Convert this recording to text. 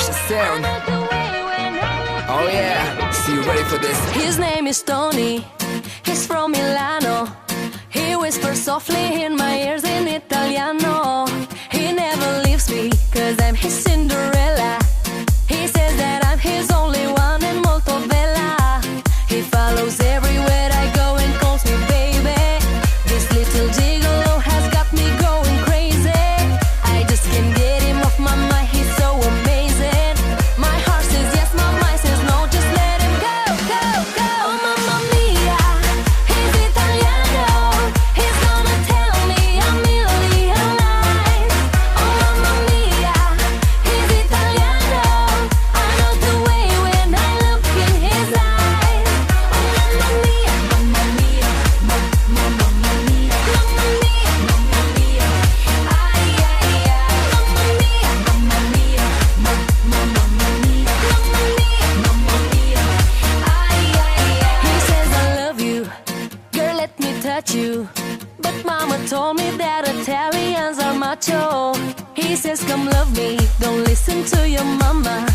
Sound. Oh yeah, see you ready for this. His name is Tony, he's from Milano. He whispers softly in my ears in it told me that Italians are macho. He says, Come love me, don't listen to your mama.